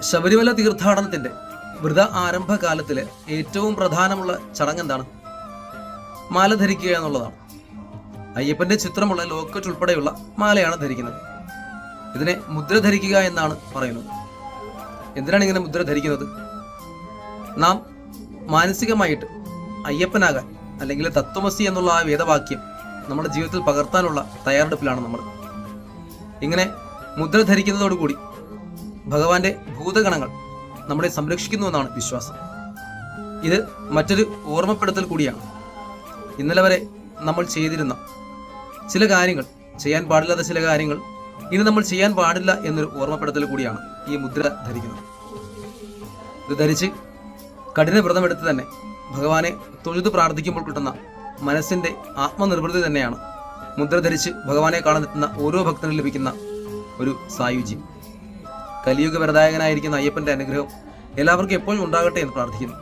ശബരിമല തീർത്ഥാടനത്തിന്റെ വ്രത ആരംഭകാലത്തിലെ ഏറ്റവും പ്രധാനമുള്ള ചടങ്ങ് എന്താണ്? മാല ധരിക്കുക എന്നുള്ളതാണ്. അയ്യപ്പന്റെ ചിത്രമുള്ള ലോക്കറ്റ് ഉൾപ്പെടെയുള്ള മാലയാണ് ധരിക്കുന്നത്. ഇതിനെ മുദ്ര ധരിക്കുക എന്നാണ് പറയുന്നത്. എന്തിനാണ് ഇങ്ങനെ മുദ്ര ധരിക്കുന്നത്? നാം മാനസികമായിട്ട് അയ്യപ്പനാകാൻ അല്ലെങ്കിൽ തത്വമസി എന്നുള്ള ആ വേദവാക്യം നമ്മുടെ ജീവിതത്തിൽ പകർത്താനുള്ള തയ്യാറെടുപ്പിലാണ് നമ്മൾ. ഇങ്ങനെ മുദ്ര ധരിക്കുന്നതോടുകൂടി ഭഗവാന്റെ ഭൂതഗണങ്ങൾ നമ്മളെ സംരക്ഷിക്കുന്നുവെന്നാണ് വിശ്വാസം. ഇത് മറ്റൊരു ഓർമ്മപ്പെടുത്തൽ കൂടിയാണ്. ഇന്നലെ വരെ നമ്മൾ ചെയ്തിരുന്ന ചില കാര്യങ്ങൾ ചെയ്യാൻ പാടില്ലാത്ത ചില കാര്യങ്ങൾ ഇനി നമ്മൾ ചെയ്യാൻ പാടില്ല എന്നൊരു ഓർമ്മപ്പെടുത്തൽ കൂടിയാണ് ഈ മുദ്ര ധരിക്കുന്നത്. ഇത് ധരിച്ച് കഠിന വ്രതമെടുത്ത് തന്നെ ഭഗവാനെ തൊഴുത് പ്രാർത്ഥിക്കുമ്പോൾ കിട്ടുന്ന മനസ്സിന്റെ ആത്മനിർവൃതി തന്നെയാണ് മുദ്ര ധരിച്ച് ഭഗവാനെ കാണാനെത്തുന്ന ഓരോ ഭക്തനും ലഭിക്കുന്ന ഒരു സായുജ്യം. കലിയുഗ വരദായകനായിരിക്കുന്ന അയ്യപ്പന്റെ അനുഗ്രഹം എല്ലാവർക്കും എപ്പോഴും ഉണ്ടാകട്ടെ എന്ന് പ്രാർത്ഥിക്കുന്നു.